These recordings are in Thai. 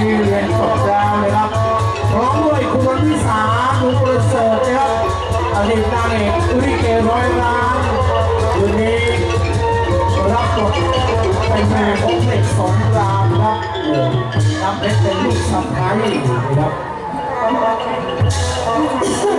เงินสดแล้วนครับร้อมดยคุณวิสาลุงประเสริฐนะครับอดีตาเอกอุริเกร้อยล้าวันนี้รับบทเป็นแม่ของเด็กสองรามครับรับเป็นลูกสะพ้ายนะครับ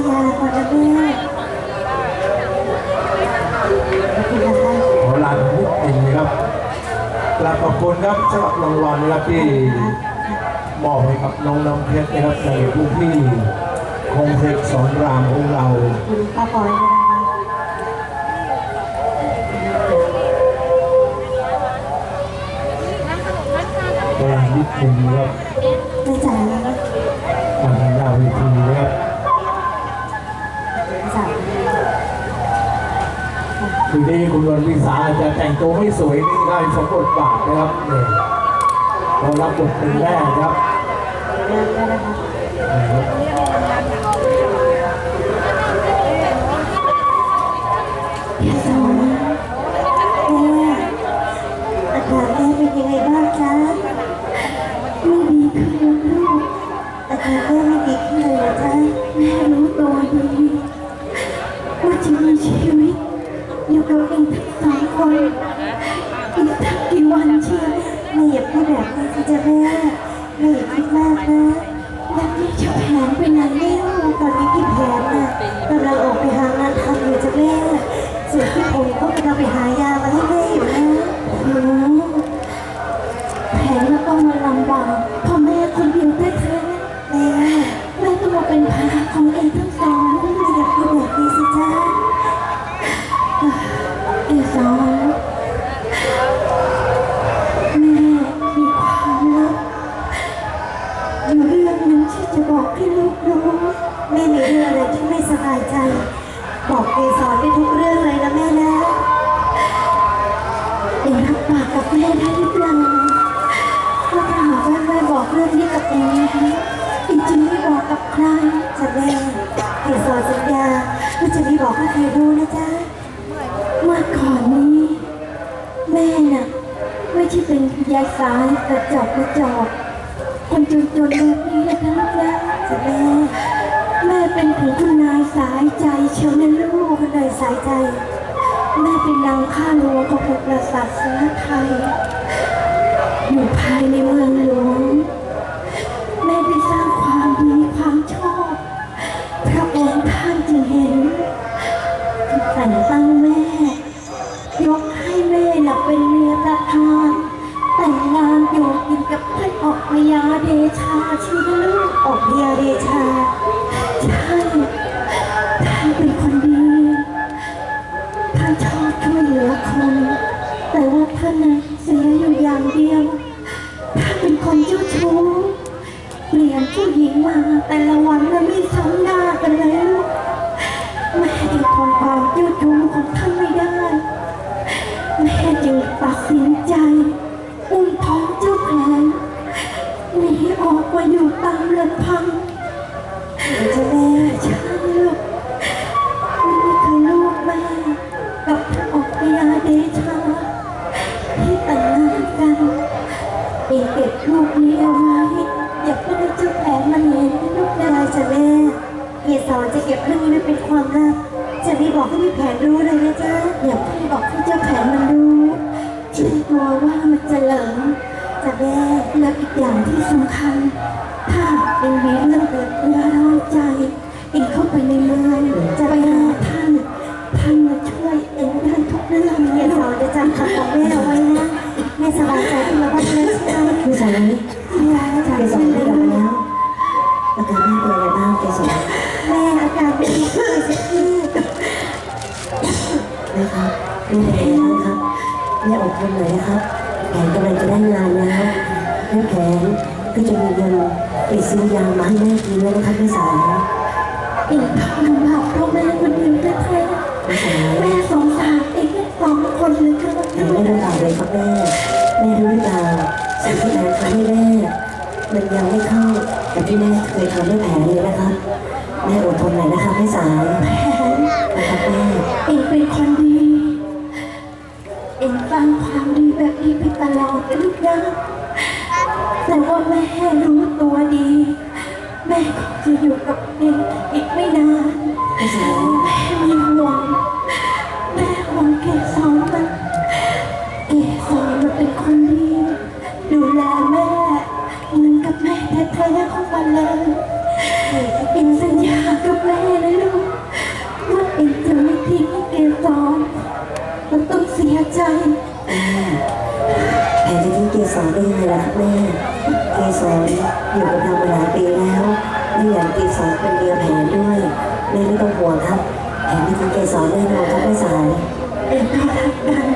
ยาฟอร์เอเวอร์ขอลาครับกราบขอบคุณครับสำหรับรางวัลนะครับที่มอบให้กับน้องน้องเพชรนะครับใส่พื้นที่คงเพชรสอนรามของเราคุป้าปอยคะเครับ นี้คุณวันวิสาจะแต่งตัวไม่สวยนี่ได้สมบทบาทนะครับเนี่ยพอรับบทเป็นแรกครับเป็นยังไงบ้างจ๊ะไม่ดีขึ้นแล้วกแต่เธอ 哎，叶翔！ ยายสายกระจอกกระจอกคนจนจนแบบนี้นะคะลูกนะจะแม่แม่เป็นถึงคุณนายสายใจเชียวนะลูกคนใดสายใจ แม่เป็นนางข้าหลวงของกษัตริย์สนไทยอยู่ภายในเมืองหลวง ออกพยาเดชาชื่อลูกออกเดียเดชาใช่ท่านเป็นคนดีท่านชอบช่วยเหลือคนแต่ว่าท่านน่ะเสียอยู่อย่างเดียวท่านเป็นคนเจ้าชู้เปลี่ยนผู้หญิงมาแต่ละวันน่ะไม่ซ้ำหน้ากันเลยลูกแม่จึงทนความเจ้าชู้ของท่าน นี้ยายเกสรได้กลับมาแล้วอาการแม่เป็นยังไงบ้างเกสรแม่อาการไม่ดีขึ้เลยสักทีนะครับแม่เป็นยังไงครับแม่อดทนหน่อยนะครับแผนกำลังจะได้งานแล้วแม่แผนก็จะมีเงินไปซื้อยามาให้แม่กินแล้วนะครับพี่สาวเองทำลำบากเพราะแม่คนเดียวแท้ๆแม่สงสารเองแค่สองคนเลยค่ะแผนไม่ลำบากเลยครับแม่แม่รู้หรือเปล่า สิ่งที่แผนทำให้แม่มันยังไม่เข้ากับที่แม่เคยทำให้แผนเลยนะครับแม่อดทนหน่อยนะครับพี่สาวแผนะครับแม่เองเป็นคนดี เองสร้างความดีแบบนี้ไปตลอดลูกนะแต่ว่าแม่รู้ตัวดี แม่จะอยู่กับเองอี รักแม่เกสรอยู่กับเรามาหลายปีแล้วไม่อยากเกสรเป็นเมียแผนด้วยแม่ไม่ต้องห่วงครับแผนไม่ทิ้งเกสรแน่นอนครับแม่สายเองก็รักกัน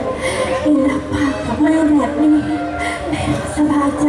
เองรับปากกับแม่แบบนี้แม่สบายใจ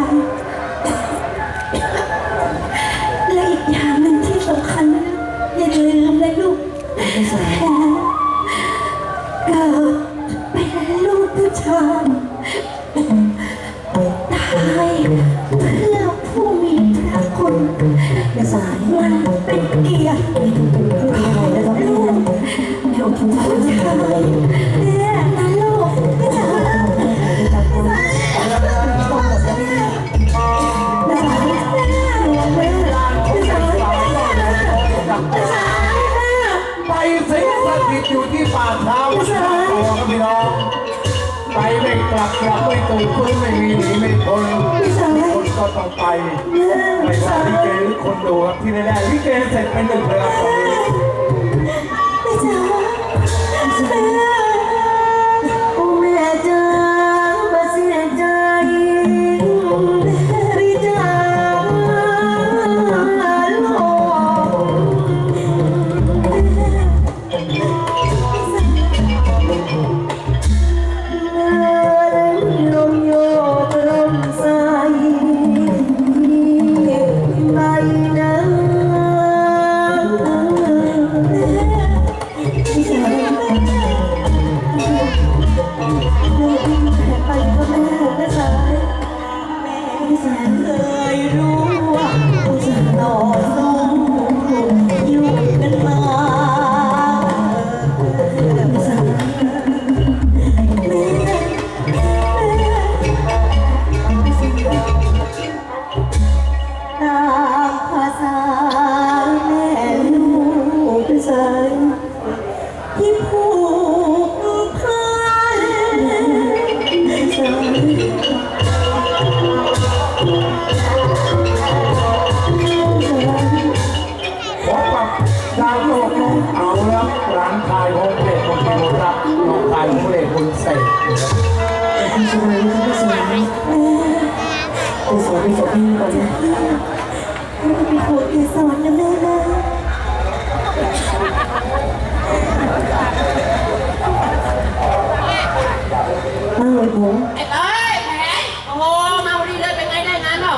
ผมไอ้เอ้ยแผนโอ้โหมาพอดีเลยเป็นไงได้งานเปล่า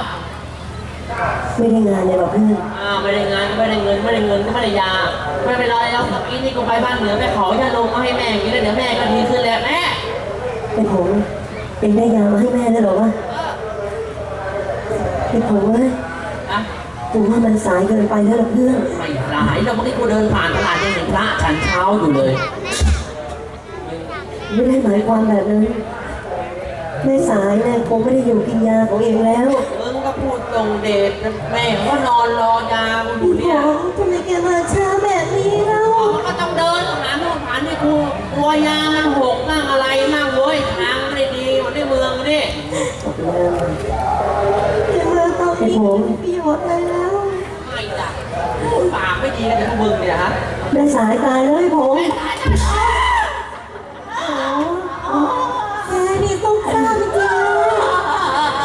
ไม่ได้งานเลยหรอกเพื่อนอ่าไม่ได้งานไม่ได้เงินไม่ได้เงินก็ไม่ได้ยาไม่เป็นไรแล้วเมื่อกี้นี่กูไปบ้านเหนือไปขอยาลงมาให้แม่กินแล้วเดี๋ยวแม่ก็ดีขึ้นแล้วแม่เป็นผมเองได้ยามาให้แม่ได้หรอวะเป็นผมเว้ยอะกูว่ามันสายเกินไปแล้วล่ะเพื่อนไม่หลายแล้วเมื่อกี้กูเดินผ่านตลาดยังเห็นพระฉันเช้าอยู่เลย ไม่ได้หมายความแบบนั้น แม่สายเนี่ยคงไม่ได้อยู่กินยาของเองแล้วมึงก็พูดตรงเดชแม่ก็นอนรอยากูอยู่พี่เนี่ยผมทำไมแกมาช้าแบบนี้เล่ามันก็ต้องเดินหาโน่นหานี่กูกลัวยามันหกนั่งอะไรนั่งเว้ยทางไม่ดีมันได้เมืองนี่แกมาตอนนี้ไม่มีประโยชน์อะไรแล้วไม่จ้ะพูดปากไม่ดีกันพวกมึงเนี่ยฮะแม่สายตายแล้วไอ้ผมแก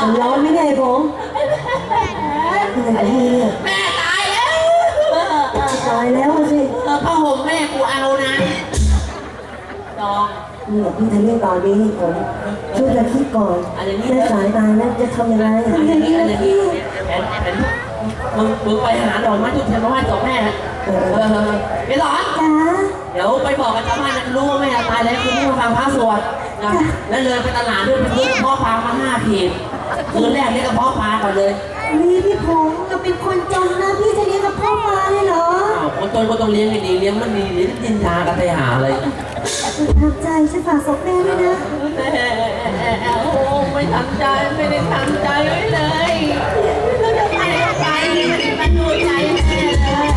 มันร้อนไม่ได้ไอ้ผมอะไรกันเนี่ยแม่ตายแล้วตายแล้วอะสิเออผ้าห่มแม่กูเอานะดอง นี่อย่าเพิ่งทะเลาะตอนนี้ให้ผมช่วยกันคิดก่อนแม่สายตายแล้วจะทำยังไงอันนี้อันนี้แผนแผนมึงมึงไปหาดอกไม้จุดเทียนมาไหว้ศพแม่นะเออเออไอ้หลอน จ้าเดี๋ยวไปบอกกับชาวบ้านนะรู้ว่าแม่ตายแล้วคือไม่มาฟังพระสวดนะแล้วเลยไปตลาดด้วยไปซื้อกระเพาะปลามาห้าขีด คืนแรกเรียกกระเพาะปลาก่อนเลยนี่พี่ผมเราเป็นคนจนนะพี่จะเลี้ยงกับพ่อมาเลยเหรออ้าวคนจนก็ต้องเลี้ยงให้ดีเลี้ยงมันดีเลี้ยงดินทากันไปหาเลยทำใจฉันฝากศพแม่ด้วยนะโอ้ไม่ทำใจไม่ได้ทำใจไว้เลยเราจะไปไปไม่ได้มาดูใจแม่เลย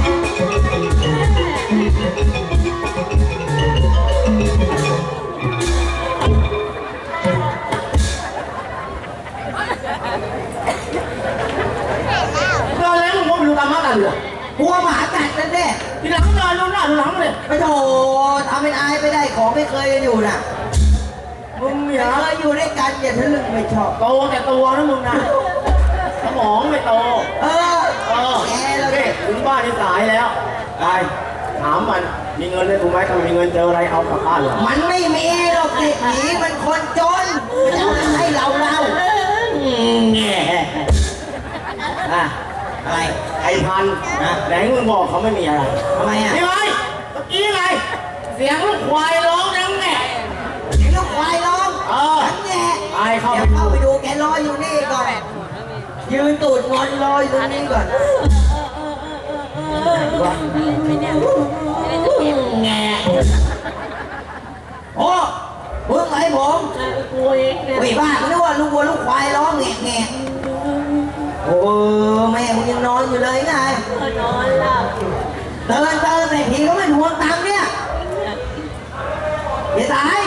มึงก็ไม่ามมาตาเหลือกกลัวหมากัดนั่นแน่ทีหลังนอนนอนหน้าดูหลังเลยไปโถทำเป็นอายไปได้ของไม่เคยกันอยู่น่ะมึงอย่าเคยอยู่ด้วยกันอย่าทะลึ่งไม่ชอบ โตแต่ตัวนะมึงนะสมองไม่โต เออเออแกเราเด็เนี่ยถึงบ้านที่สายแล้วไปถามมัน มีเงินให้กูไหมถ้ามีเงินเจออะไรเอากลับบ้านเลยมันไม่มีหรอกเด็กหนีมันคนจนมันจะเอาให้เราเราอะอะไร ไอ้พันนะไหนมึงบอกเขาไม่มีอะไรทำไมอะ นี่ไงเมื่อกี้ไง เสียงลูกควายร้องดังแน่เห็นลูกควายร้องเออ ฉันแย่ไปเข้าเดี๋ไปยวดูเข้าไปดูแกรออยู่นี่ก่อน ยืนตูดงอนรออยู่ตรงนี้ก่อนแง่โอ้มึงไหมผม กูเองเนี่ยเฮ้ยบ้าไม่รู้ว่าลูกวัวลูกควายร้องแงะแงะ โอ้แม่มึงยังนอนอยู่เลยไงนอนหลับเดินเดินแต่ทีก็ไม่ทวงตังค์เนี่ยเฮ้ยตาย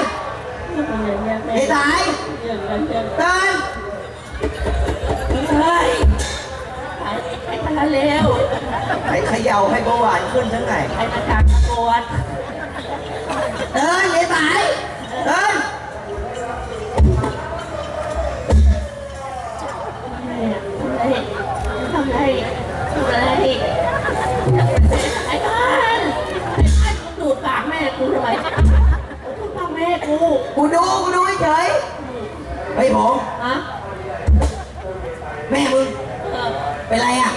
เฮ้ยตายเดินเฮ้ยไอ้ทะเลวไปเขย่าให้เบาหวานขึ้นทั้งไงไอ้ตะกากปวดเดินเฮ้ยตายเดิน ทำไรทำไรไอ้บ้านไอ้บ้านมึงดูดปากแม่กูทำไมดูดปากแม่กูกูดูกูดูเฉยเฮ้ยผม ฮะแม่มึง เออเป็นไรอะ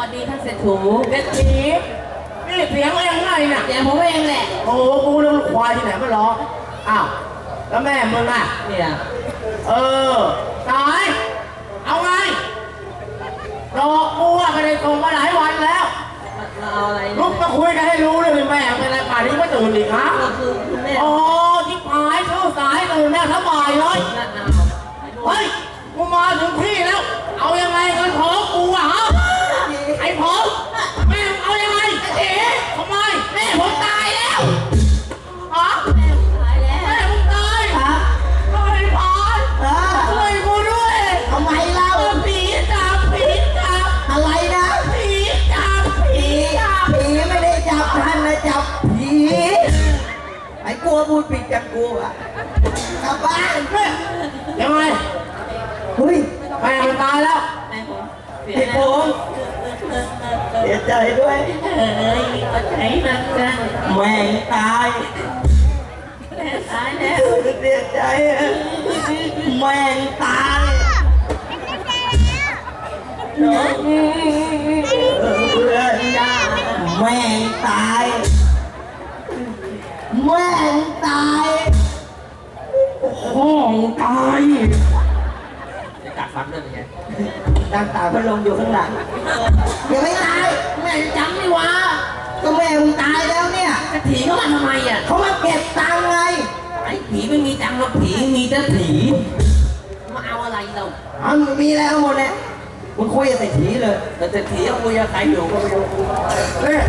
วัสดีท่านเศรษฐูเด็ดทีพี่เสียงเองไงเนี่ยเดี๋ยวผมเองแหละ โอ้โหกูแล้วมันควายที่ไหนมาร้องอ้าวแล้วแม่มึงอะ เนี่ย เออตายเอาไงรอกูอะไม่ได้ส่งมาหลายวันแล้วเราเอาอะไรลุกมาคุยกันให้รู้เลยแม่เป็นอะไรป่านนี้ไม่ตื่นอีกฮะก็คือคุณแม่โอ้ที่หายเข้าสายตื่นแม่สบายเลยเฮ้ยกูมาถึงที่แล้ว เอายังไงเงินของกูอะฮะ ไอ้ผมแม่งเอายังไงเจ๊ทำไมแม่ผมตายแล้วฮะแม่ตายแล้วแม่ผมตายครับไอ้พานเออช่วยกูด้วยทำไมเล่าเออผีจับผีจับอะไรนะผีจับผีผีจับผีไม่ได้จับท่านนะจับผีไอ้กลัวพูดผิดจังกูอะกลับบ้านแม่ยังไงเฮ้ยแม่มันตายแล้วแม่ผมเสียพี่แล้ผวมเสียใจด้วย เอ้ยเอาใจมันกันแม่งตายแม่ตายแล้วเสียใจอะแม่งตายเออเพื่อนจ้าแม่งตายแม่งตายห้องตายจะกัดฟันด้วยเป็นไง ดังตาพัดลมอยู่ข้างหลังยังไม่ตายแม่จำนี่วะก็แม่มึงตายแล้วเนี่ยจะถีเขามาทำไมอะเขามาเก็บตังค์ไงไอ้ผีไม่มีตังค์หรอกผีมีแต่ผีมาเอาอะไรเรามันมีแล้วหมดเนี่ยมึงคุยกับเศรษฐีเลยแต่จะผีเอาคุยกับใครอยู่ก็ไม่รู้เนี่ย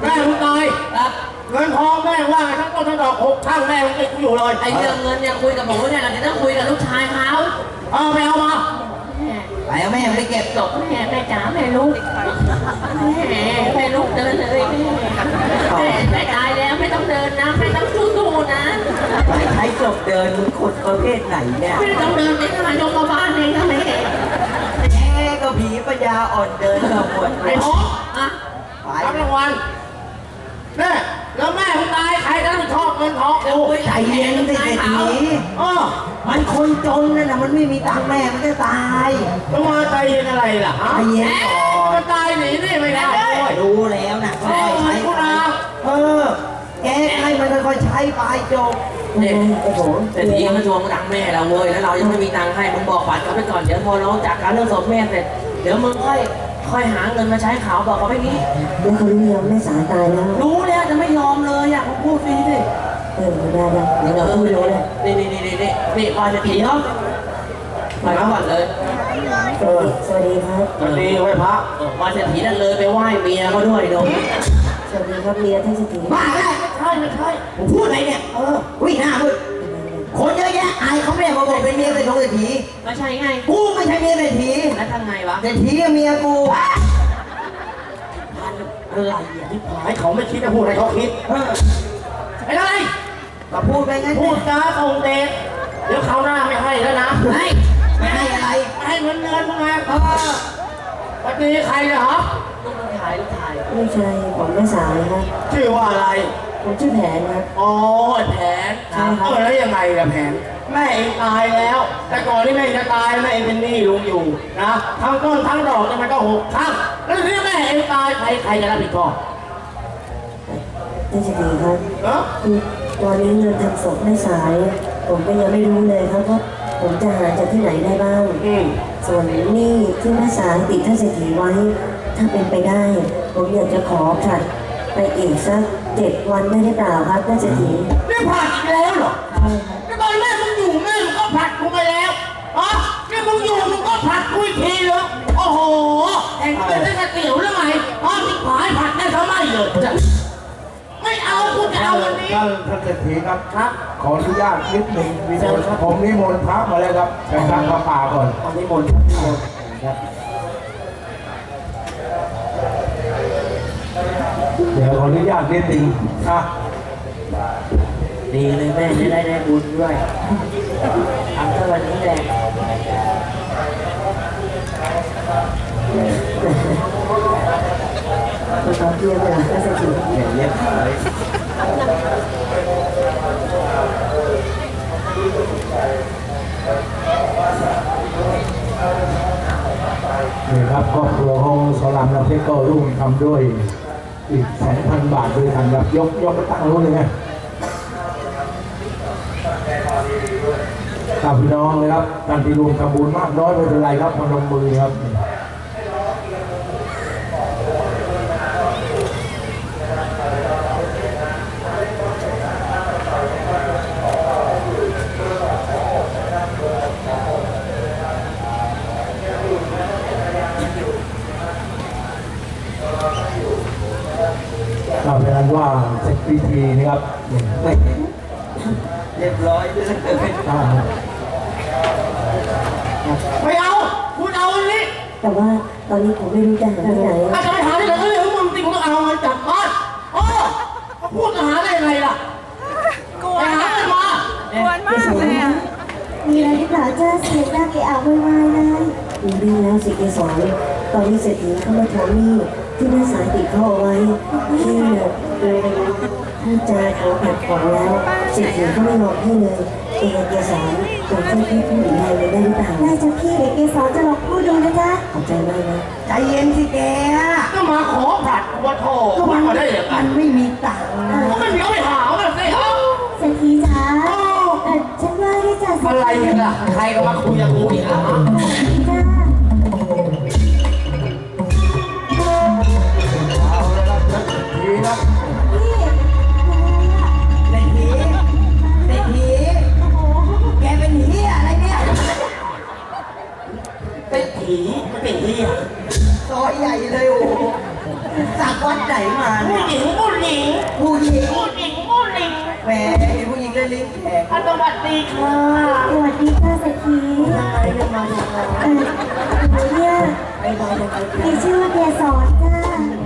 แม่มึงตายครับเงินทองแม่ว่าทั้งต้นทั้งดอกหกข้างแม่มึงติดกูอยู่เลยไอ้เรื่องเงินเนี่ยคุยกับผมเนี่ยเราจะต้องคุยกับลูกชายเขาเอาไปเอามาแม่ ไปเอาแม่ไปเก็บจบแม่แม่จ๋าแม่ลูกแม่แม่ลูกเดินเลยแม่แม่แม่ตายแล้วไม่ต้องเดินนะไม่ต้องสู้ๆนะไปใช้จบเดินมึงคนประเภทไหนเนี่ยไม่ต้องเดินไปทางโรงพยาบาลเองนะแม่แกก็ผีปัญญาอ่อนเดินกับหมดไอ้หงอะไปรับรางวัลเนี่ย แล้วแม่มึงตายใครจะรับผิดชอบเงินทองกูใจเย็นสิเศรษฐีเออมันคนจนน่ะนะมันไม่มีตังค์แม่มันจะตายแล้วมาใจเย็นอะไรล่ะฮะใจเย็นก่อนจะตายหนีนี่ไม่ได้ด้วยรู้แล้วนะค่อยๆใช้ไปเออ แกให้มันค่อยๆใช้ไปจบเนี่ยโอ้โหแต่ทีเขาทวงตังค์แม่เราเว้ยแล้วเรายังไม่มีตังค์ให้มึงบอกฝันเขาไปก่อนเดี๋ยวพอเราจากการเรื่องศพแม่เสร็จเดี๋ยวมึงค่อย ค่อยหาเงินมาใช้เขาบอกเขาไปงี้ แล้วเขารู้ยังแม่สาตายแล้ว รู้แล้วจะไม่ยอมเลยอะมึงพูดฟรีสิเออได้ได้เดี๋ยวเราพูดรู้เลยนี่นี่นี่นี่นี่นี่พอจะผีเขาไปเขาก่อนเลยสวัสดีสวัสดีครับ สวัสดีไว้พระเออพอจะผีนั่นเลยไปไหว้เมียเขาด้วยโดมสวัสดีครับเมียท่านเศรษฐีบ้าแล้วไม่ใช่ไม่ใช่ผมพูดอะไรเนี่ย เออวิ่งหน้ามึงคนเยอะ แยะอายเขาแม่มาบอกเป็นเมียเศรษฐีไม่ใช่ไง กูไม่ใช่เมียเศรษฐีแล้วทำไงวะเศรษฐีเมียกูอะไรอะที่ให้เขาไม่คิดจะพูดให้เขาคิดเออไอ้ไรก็พูดไปงั้นพูเนี่ยดจาตรงเดชเดี๋ยวเขาวหน้าไม่ให้แล้วนะเฮ้ยไม่ให้อะไรไม่ให้เงินเดือนมึงไงเออวันนี้ใครเนี่ยฮะลูกถ่ายลูกถ่ายลูกชายของแม่สาวนะครับชื่อว่าอะไรผมชื่อแผนครับอ๋อแผนใช่ครับเออแล้วยังไงล่ะแผน แม่เองตายแล้ว แต่ก่อนที่แม่จะตายแม่เองเป็นหนี้ลุงอยู่นะทั้งต้นทั้งดอกเนี่ยมันก็หกทั้งแล้วที่แม่เองตายใครใครจะรับผิดชอบท่านเศรษฐีครับเนาะคือตอนนี้เงินทำศพแม่สาย ผมก็ยังไม่รู้เลยครับว่าผมจะหาจากที่ไหนได้บ้าง อืมส่วนหนี้ที่แม่สายติดท่านเศรษฐีไว้ ถ้าเป็นไปได้ ผมอยากจะขอผลัดไปอีกสักเจ็ดวันได้หรือเปล่าครับท่านเศรษฐีนี่ผ่านอีกแล้วเหรอ ใช่ครับ ผลัดกูอีกทีเลยโอ้โหแห่งเป็นได้กระเตี๋ยวหรือไงอ๋อที่ผายผลัดได้เท่าไหร่เลยจะไม่เอากูจะเอาวันนี้ท่านท่านเศรษฐีครับครับ ขออนุญาตนิดหนึ่งนิมนต์ผมนิมนต์พระมาแล้วครับไปตั้งพระป่าก่อนตอนนี้มนต์ครับนิมนต์ครับเดี๋ยวขออนุญาตนิดหนึ่งอะดีเลยแม่จะได้ได้บุญด้วยทำแค่วันนี้แหละ คุณตอนเที่ยงเวลาท่านเศรษฐีเงียบๆเลยนี่ครับครอบครัวของสลามน้ำเพชรก็ร่วมทำด้วยอีกสองพันบาทด้วยกันครับยกยกตั้งรู้นเลยไงครับพี่น้องเลยครับท่านที่รวมทำบุญมากน้อยไม่เป็นไรครับพนมมือครับ ว่าเสร็จพิธีนะครับเรียบร้อยเลยอ่าไม่เอา คุณเอาอันนี้แต่ว่าตอนนี้ผมไม่รู้จะหาที่ไหนอาจจะไปหาที่ไหนก็เรื่องของมึงจริงมึงเอามันจากบ้านโอ้มาพูดจะหาได้ยังไงล่ะไปหามันมาเกสรมีอะไรหรือเปล่าจ้าเสียงดังเอะอะโวยวายเลยดูดีแล้วสิเกสรตอนนี้เศรษฐีเข้ามาทวงหนี้ ที่แม่สายติดเขาเอาไว้พี่เนี่ยเลยไปพูดจาขอผัดของแล้วเศรษฐีก็ไม่ยอมพี่เลยเองเกสรตัวช่วยพี่พูดอีกแรงเลยได้หรือเปล่าได้จ้ะพี่เด็กเกสรจะลองพูดดูนะจ๊ะขอบใจมากนะใจเย็นสิแกก็มาขอผัดว่าโทษก็มาได้ยังไงมันไม่มีตังค์ก็ไม่มีเอาไปหามันสิเอ้าเศรษฐีจ๋าเอ่อฉันว่าที่จะเศรษอะไรฐีกันล่ะใครก็มาคุยกับกู ไหนมาเนี่ผู้ยหญิงผู้หญิงผู้หญิงผู้หญิงผู้หญิงแหมเห็นผู้หญิงได้ลิ้นแข็งอันสวัสดีค่ะสวัสดีค่ะเศรษฐียังไงยังไงยังไงเอ่อหนูเนี่ยไอ้มายังไงมีชื่อว่าเกสรจ้า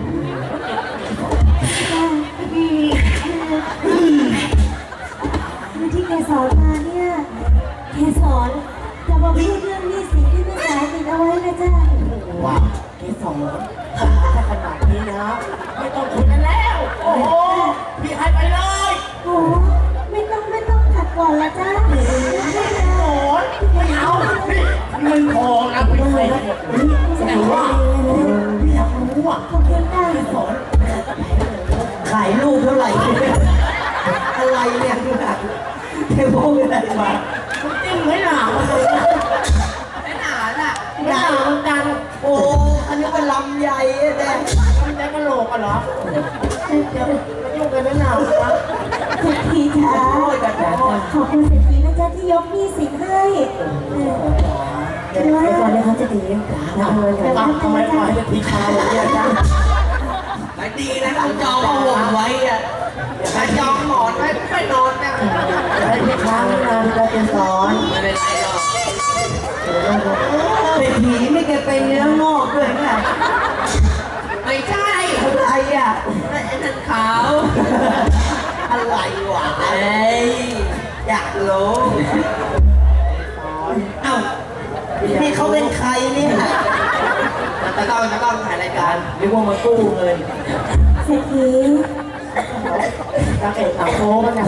ขอบคุณเศรษฐีนะจ๊ะที่ยกหนี้สินให้เดี๋ยวก่อนนะครับเศรษฐีรับเงินก่อนอ้าวทำไมปล่อยให้ทีคาวอย่าเงี้ยจ๊ะไม่ดีนะต้องจองผ้าห่มไว้อะถ้าจองหมอนไว้ไม่นอนนะให้ทีค้างนานจะเป็นสอนไม่เป็นไรหรอกเศรษฐีไม่แกเป็นเนื้องอกด้วยค่ะไม่ใช่อะไรอะไอ้นั่นขาวอะไรวะเอ้ย อยากรู้เอ้านี่เขาเป็นใครเนี่ยตะก้องตะก้องถ่ายรายการเรียกว่ามากู้เงินเศรษฐีตาเอ็ดตาโค้มันเนี่ย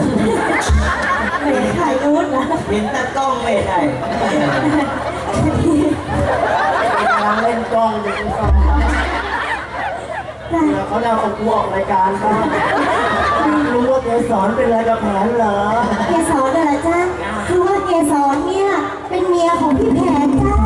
ไม่ได้ถ่ายรูปนะเห็นตากล้องไม่ได้กำลังเล่นกล้องอยู่ที่สองจ้าเขาจะเอาของกูออกรายการบ้าง รู้ว่าเกสรเป็นอะไรกับแผนเหรอ เกสรน่ะเหรอจ้าคือว่าเกสรเนี่ย เป็นเมียของพี่แผนจ้า